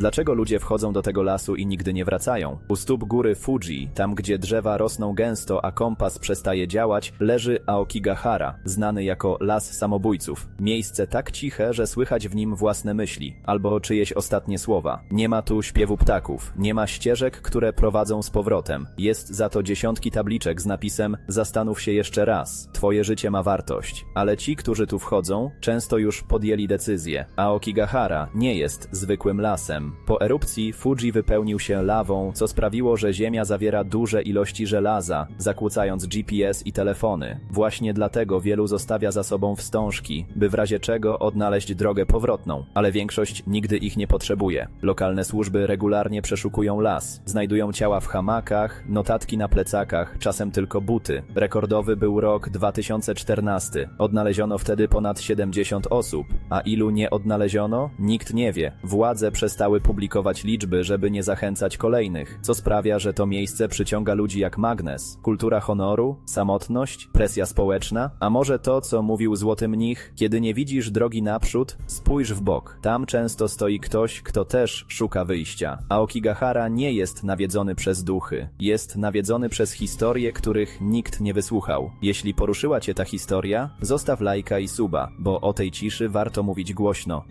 Dlaczego ludzie wchodzą do tego lasu i nigdy nie wracają? U stóp góry Fuji, tam gdzie drzewa rosną gęsto, a kompas przestaje działać, leży Aokigahara, znany jako Las Samobójców. Miejsce tak ciche, że słychać w nim własne myśli, albo czyjeś ostatnie słowa. Nie ma tu śpiewu ptaków, nie ma ścieżek, które prowadzą z powrotem. Jest za to dziesiątki tabliczek z napisem Zastanów się jeszcze raz, twoje życie ma wartość. Ale ci, którzy tu wchodzą, często już podjęli decyzję. Aokigahara nie jest zwykłym lasem. Po erupcji Fuji wypełnił się lawą, co sprawiło, że ziemia zawiera duże ilości żelaza, zakłócając GPS i telefony. Właśnie dlatego wielu zostawia za sobą wstążki, by w razie czego odnaleźć drogę powrotną, ale większość nigdy ich nie potrzebuje. Lokalne służby regularnie przeszukują las, znajdują ciała w hamakach, notatki na plecakach, czasem tylko buty. Rekordowy był rok 2014. Odnaleziono wtedy ponad 70 osób, a ilu nie odnaleziono? Nikt nie wie. Władze przestały publikować liczby, żeby nie zachęcać kolejnych, co sprawia, że to miejsce przyciąga ludzi jak magnes. Kultura honoru, samotność, presja społeczna, a może to, co mówił Złoty Mnich, kiedy nie widzisz drogi naprzód, spójrz w bok. Tam często stoi ktoś, kto też szuka wyjścia. A Okigahara nie jest nawiedzony przez duchy. Jest nawiedzony przez historie, których nikt nie wysłuchał. Jeśli poruszyła cię ta historia, zostaw lajka i suba, bo o tej ciszy warto mówić głośno.